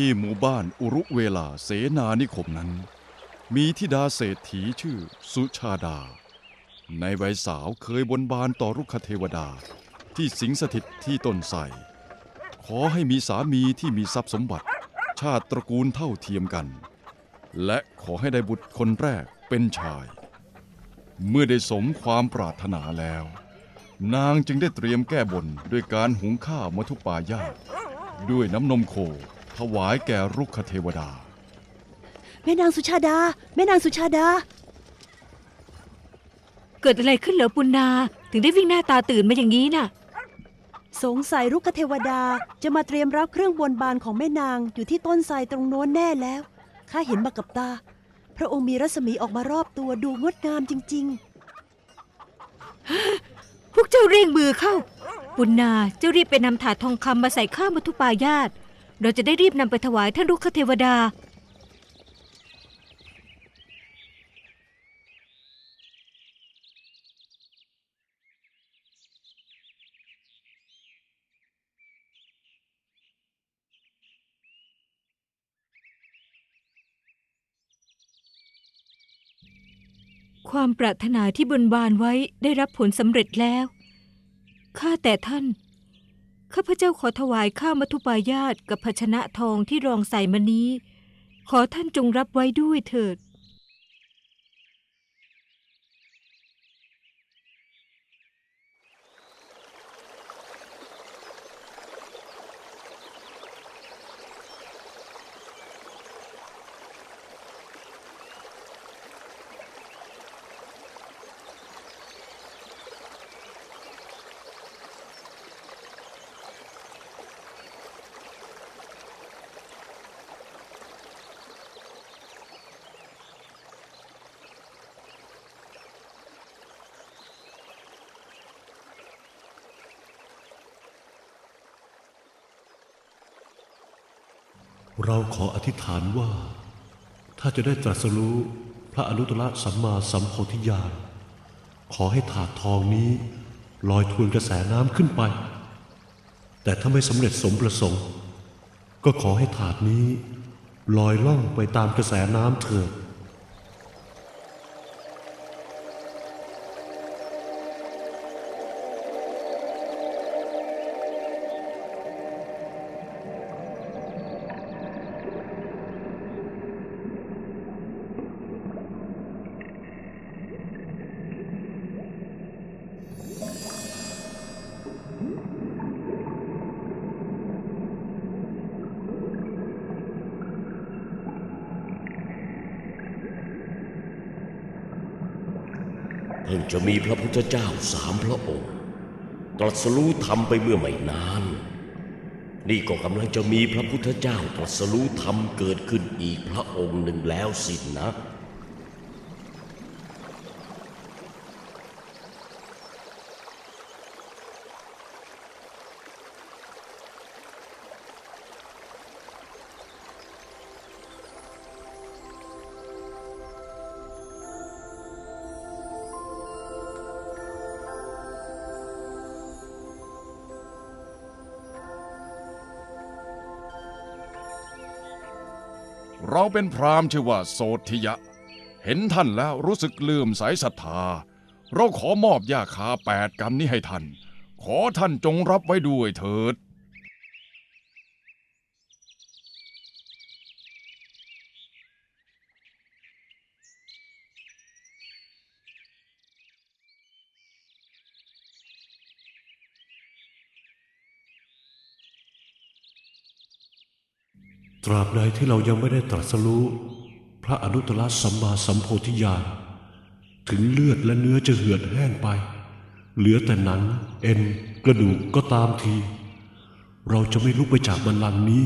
ที่หมู่บ้านอุรุเวลาเสนานิคมนั้น มีธิดาเศรษฐีชื่อสุชาดา ในวัยสาวเคยบนบานต่อรุกขเทวดาที่สิงสถิตที่ต้นไทรขอให้มีสามีที่มีทรัพย์สมบัติ ชาติตระกูลเท่าเทียมกัน และขอให้ได้บุตรคนแรกเป็นชาย เมื่อได้สมความปรารถนาแล้ว นางจึงได้เตรียมแก้บนด้วยการหุงข้าวมัทุปายาด้วยน้ำนมโค ถวายแก่รุกขเทวดา แม่นางสุชาดา แม่นางสุชาดา เกิดอะไรขึ้นเหรอปุณนาถึงได้วิ่งหน้าตาตื่นมาอย่างนี้น่ะ สงสัยรุกขเทวดาจะมาเตรียมรับเครื่องบนบานของแม่นางอยู่ที่ต้นไทรตรงโน้นแน่แล้วข้าเห็นมากับตา พระองค์มีรัศมีออกมารอบตัวดูงดงามจริงพวกเจ้าเร่งมือเข้า ปุณนาเจ้ารีบไปนำถาดทองคำมาใส่ข้าวมัทุปายาต เราจะได้รีบนำไปถวายท่านรุกขเทวดา ความปรารถนาที่บนบานไว้ได้รับผลสำเร็จแล้ว ข้าแต่ท่าน ข้าพเจ้าขอถวายข้าวมัทุปายาตกับภาชนะทองที่รองใส่มานี้ ขอท่านจงรับไว้ด้วยเถิด เราขออธิษฐานว่า ถ้าจะได้ตรัสรู้พระอนุตตรสัมมาสัมโพธิญาณขอให้ถาดทองนี้ลอยทวนกระแสน้ำขึ้นไป แต่ถ้าไม่สำเร็จสมประสงค์ ก็ขอให้ถาดนี้ลอยล่องไปตามกระแสน้ำเถิด พิ่งจะมีพระพุทธเจ้าสามพระองค์ ตรัสรู้ธรรมไปเมื่อไม่นาน นี่ก็กำลังจะมีพระพุทธเจ้าตรัสรู้ธรรมเกิดขึ้นอีกพระองค์หนึ่งแล้วสินนะ เราเป็นพราหมณ์ชื่อว่าโสธิยะ เห็นท่านแล้วรู้สึกเลื่อมใสศรัทธา เราขอมอบยาคาแปดกรรมนี้ให้ท่าน ขอท่านจงรับไว้ด้วยเถิด ตราบใดที่เรายังไม่ได้ตรัสรู้พระอนุตตรสัมมาสัมโพธิญาณถึงเลือดและเนื้อจะเหือดแห้งไป เหลือแต่หนัง เอ็น กระดูกก็ตามที เราจะไม่ลุกไปจากบันลังนี้